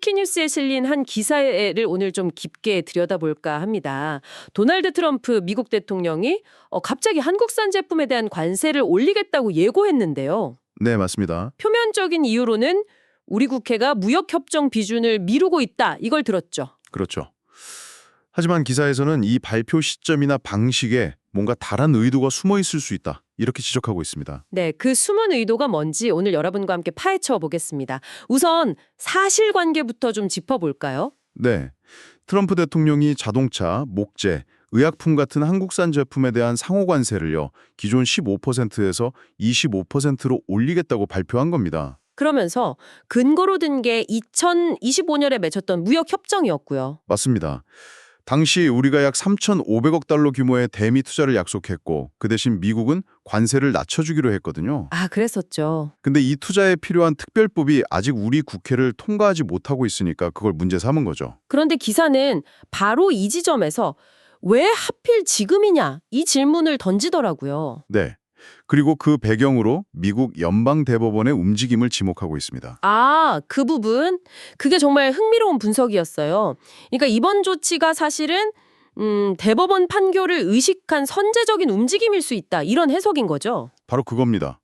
쿠키뉴스에 실린 한 기사를 오늘 좀 깊게 들여다볼까 합니다. 도널드 트럼프 미국 대통령이 어, 갑자기 한국산 제품에 대한 관세를 올리겠다고 예고했는데요. 네, 맞습니다. 표면적인 이유로는 우리 국회가 무역 협정 비준을 미루고 있다 이걸 들었죠. 그렇죠. 하지만 기사에서는 이 발표 시점이나 방식에 뭔가 다른 의도가 숨어 있을 수 있다. 이렇게 지적하고 있습니다. 네, 그 숨은 의도가 뭔지 오늘 여러분과 함께 파헤쳐 보겠습니다. 우선 사실관계부터 좀 짚어볼까요? 네. 트럼프 대통령이 자동차, 목재, 의약품 같은 한국산 제품에 대한 상호 관세를요. 기존 15%에서 25%로 올리겠다고 발표한 겁니다. 그러면서 근거로 든 게 2025년에 맺혔던 무역 협정이었고요. 맞습니다. 당시 우리가 약 3,500억 달러 규모의 대미 투자를 약속했고 그 대신 미국은 관세를 낮춰주기로 했거든요. 아, 그랬었죠. 근데 이 투자에 필요한 특별법이 아직 우리 국회를 통과하지 못하고 있으니까 그걸 문제 삼은 거죠. 그런데 기사는 바로 이 지점에서 왜 하필 지금이냐 이 질문을 던지더라고요. 네. 그리고 그 배경으로 미국 연방 대법원의 움직임을 지목하고 있습니다. 아, 그 부분? 그게 정말 흥미로운 분석이었어요. 그러니까 이번 조치가 사실은 음, 대법원 판결을 의식한 선제적인 움직임일 수 있다. 이런 해석인 거죠. 바로 그겁니다.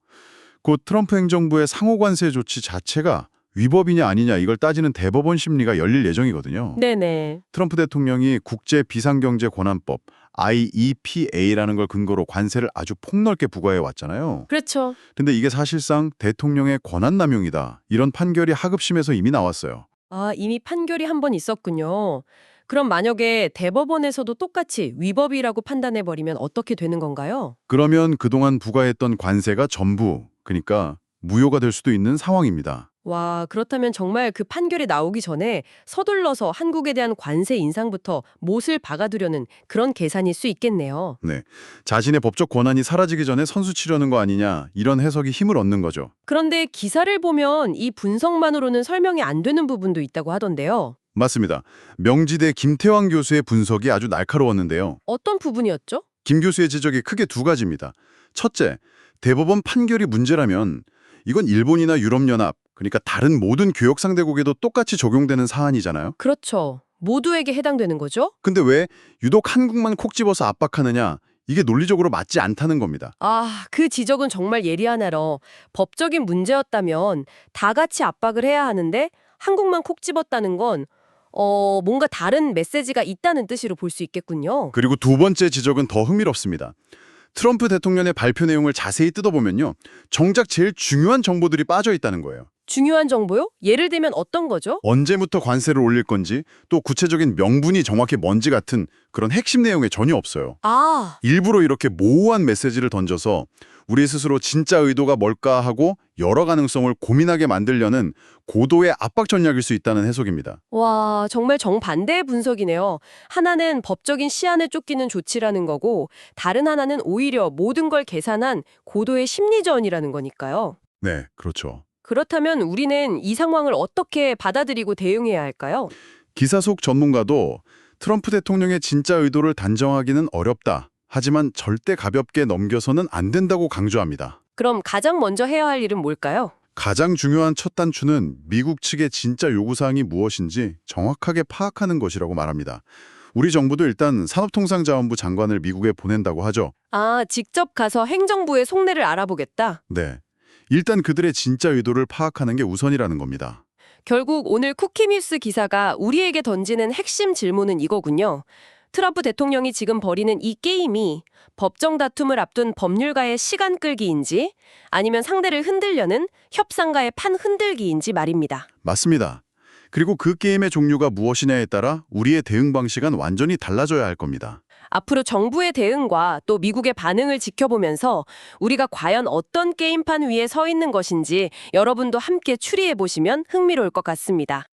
곧 트럼프 행정부의 상호 관세 조치 자체가 위법이냐 아니냐 이걸 따지는 대법원 심리가 열릴 예정이거든요. 네네. 트럼프 대통령이 국제 비상경제 권한법 IEPA라는 걸 근거로 관세를 아주 폭넓게 부과해 왔잖아요. 그렇죠. 근데 이게 사실상 대통령의 권한 남용이다. 이런 판결이 하급심에서 이미 나왔어요. 아, 이미 판결이 한 번 있었군요. 그럼 만약에 대법원에서도 똑같이 위법이라고 판단해버리면 어떻게 되는 건가요? 그러면 그동안 부과했던 관세가 전부 그러니까 무효가 될 수도 있는 상황입니다. 와, 그렇다면 정말 그 판결이 나오기 전에 서둘러서 한국에 대한 관세 인상부터 못을 박아두려는 그런 계산일 수 있겠네요. 자신의 법적 권한이 사라지기 전에 선수 치려는 거 아니냐 이런 해석이 힘을 얻는 거죠. 그런데 기사를 보면 이 분석만으로는 설명이 안 되는 부분도 있다고 하던데요. 맞습니다. 명지대 김태왕 교수의 분석이 아주 날카로웠는데요. 어떤 부분이었죠? 김 교수의 지적이 크게 두 가지입니다. 첫째, 대법원 판결이 문제라면 이건 일본이나 유럽연합, 그러니까 다른 모든 교역 상대국에도 똑같이 적용되는 사안이잖아요. 그렇죠. 모두에게 해당되는 거죠? 근데 왜 유독 한국만 콕 집어서 압박하느냐? 이게 논리적으로 맞지 않다는 겁니다. 아, 그 지적은 정말 예리하네요. 법적인 문제였다면 다 같이 압박을 해야 하는데 한국만 콕 집었다는 건 어, 뭔가 다른 메시지가 있다는 뜻으로 볼 수 있겠군요. 그리고 두 번째 지적은 더 흥미롭습니다. 트럼프 대통령의 발표 내용을 자세히 뜯어보면요. 정작 제일 중요한 정보들이 빠져 있다는 거예요. 중요한 정보요? 예를 들면 어떤 거죠? 언제부터 관세를 올릴 건지 또 구체적인 명분이 정확히 뭔지 같은 그런 핵심 내용이 전혀 없어요. 아, 일부러 이렇게 모호한 메시지를 던져서 우리 스스로 진짜 의도가 뭘까 하고 여러 가능성을 고민하게 만들려는 고도의 압박 전략일 수 있다는 해석입니다. 와, 정말 정반대의 분석이네요. 하나는 법적인 시안에 쫓기는 조치라는 거고, 다른 하나는 오히려 모든 걸 계산한 고도의 심리전이라는 거니까요. 네, 그렇죠. 그렇다면 우리는 이 상황을 어떻게 받아들이고 대응해야 할까요? 기사 속 전문가도 트럼프 대통령의 진짜 의도를 단정하기는 어렵다. 하지만 절대 가볍게 넘겨서는 안 된다고 강조합니다. 그럼 가장 먼저 해야 할 일은 뭘까요? 가장 중요한 첫 단추는 미국 측의 진짜 요구사항이 무엇인지 정확하게 파악하는 것이라고 말합니다. 우리 정부도 일단 산업통상자원부 장관을 미국에 보낸다고 하죠. 아, 직접 가서 행정부의 속내를 알아보겠다. 네. 일단 그들의 진짜 의도를 파악하는 게 우선이라는 겁니다. 결국 오늘 쿠키뉴스 기사가 우리에게 던지는 핵심 질문은 이거군요. 트럼프 대통령이 지금 벌이는 이 게임이 법정 다툼을 앞둔 법률가의 시간 끌기인지 아니면 상대를 흔들려는 협상가의 판 흔들기인지 말입니다. 맞습니다. 그리고 그 게임의 종류가 무엇이냐에 따라 우리의 대응 방식은 완전히 달라져야 할 겁니다. 앞으로 정부의 대응과 또 미국의 반응을 지켜보면서 우리가 과연 어떤 게임판 위에 서 있는 것인지 여러분도 함께 추리해 보시면 흥미로울 것 같습니다.